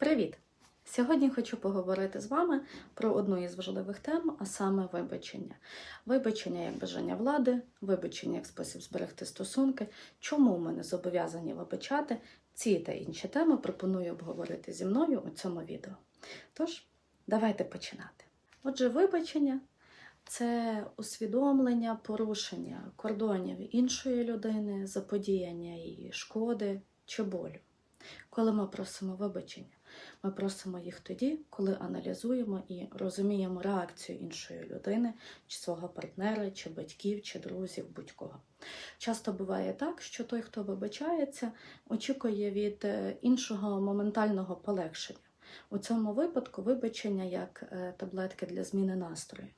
Привіт! Сьогодні хочу поговорити з вами про одну із важливих тем, а саме вибачення. Вибачення як бажання влади, вибачення як спосіб зберегти стосунки. Чому ми не зобов'язані вибачати? Ці та інші теми пропоную обговорити зі мною у цьому відео. Тож, давайте починати. Отже, вибачення це усвідомлення порушення кордонів іншої людини, заподіяння її шкоди чи болю. Коли ми просимо вибачення, ми просимо їх тоді, коли аналізуємо і розуміємо реакцію іншої людини, чи свого партнера, чи батьків, чи друзів, будь-кого. Часто буває так, що той, хто вибачається, очікує від е, іншого моментального полегшення. У цьому випадку вибачення як е, таблетки для зміни настрою.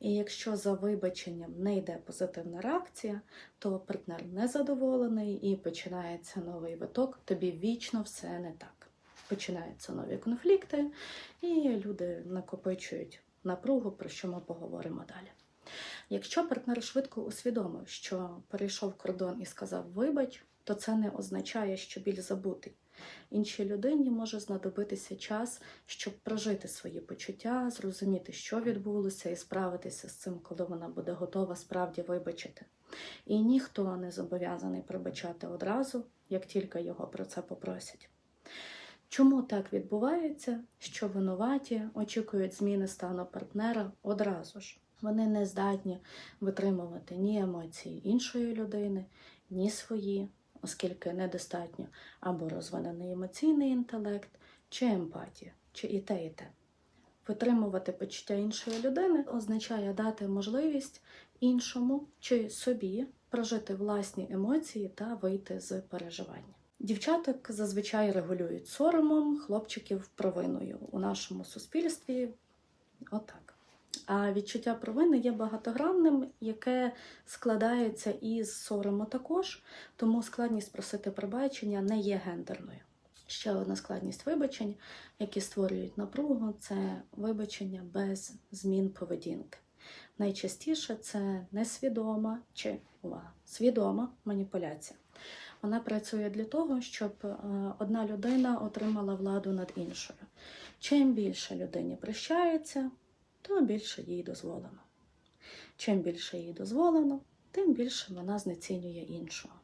І якщо за вибаченням не йде позитивна реакція, то партнер незадоволений і починається новий виток, тобі вічно все не так. Починаються нові конфлікти, і люди накопичують напругу, про що ми поговоримо далі. Якщо партнер швидко усвідомив, що перейшов кордон і сказав вибач, то це не означає, що біль забутий. Іншій людині може знадобитися час, щоб прожити свої почуття, зрозуміти, що відбулося, і справитися з цим, коли вона буде готова справді вибачити. І ніхто не зобов'язаний пробачати одразу, як тільки його про це попросять. Чому так відбувається, що винуваті очікують зміни стану партнера одразу ж? Вони не здатні витримувати ні емоції іншої людини, ні свої, оскільки недостатньо або розвинений емоційний інтелект, чи емпатія, чи і те, і те. Витримувати почуття іншої людини означає дати можливість іншому чи собі прожити власні емоції та вийти з переживання. Дівчаток зазвичай регулюють соромом, хлопчиків провиною у нашому суспільстві. Отак. А відчуття провини є багатогранним, яке складається із сорому також, тому складність просити пробачення не є гендерною. Ще одна складність вибачень, які створюють напругу, це вибачення без змін поведінки. Найчастіше це несвідома чи увага, свідома маніпуляція. Вона працює для того, щоб е, одна людина отримала владу над іншою. Чим більше людині прощається, то більше їй дозволено. Чим більше їй дозволено, тим більше вона знецінює іншого.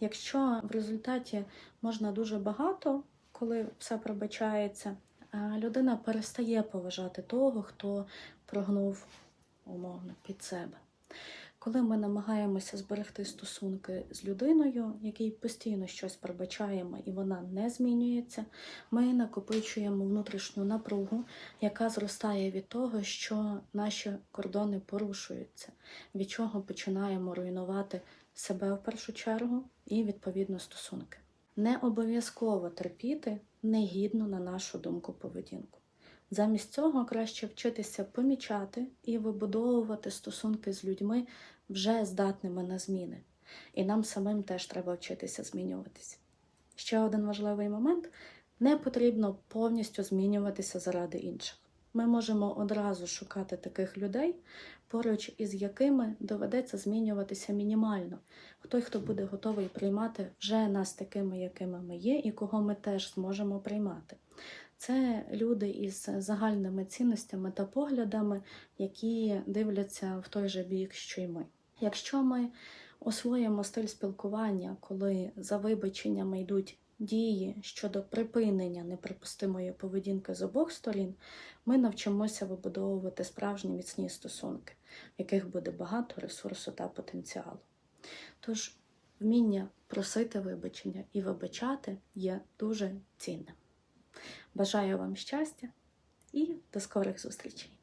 Якщо в результаті можна дуже багато, коли все пробачається, людина перестає поважати того, хто прогнув умовно під себе. Коли ми намагаємося зберегти стосунки з людиною, якій постійно щось пробачаємо і вона не змінюється, ми накопичуємо внутрішню напругу, яка зростає від того, що наші кордони порушуються, від чого починаємо руйнувати себе в першу чергу і відповідно стосунки. Не обов'язково терпіти негідну, на нашу думку, поведінку. Замість цього краще вчитися помічати і вибудовувати стосунки з людьми вже здатними на зміни. І нам самим теж треба вчитися змінюватися. Ще один важливий момент: не потрібно повністю змінюватися заради інших. Ми можемо одразу шукати таких людей, поруч із якими доведеться змінюватися мінімально. Той, хто буде готовий приймати вже нас такими, якими ми є, і кого ми теж зможемо приймати. Це люди із загальними цінностями та поглядами, які дивляться в той же бік, що й ми. Якщо ми освоїмо стиль спілкування, коли за вибаченнями йдуть дії щодо припинення неприпустимої поведінки з обох сторін, ми навчимося вибудовувати справжні міцні стосунки, в яких буде багато ресурсу та потенціалу. Тож, вміння просити вибачення і вибачати є дуже цінним. Бажаю вам щастя і до скорих зустрічей!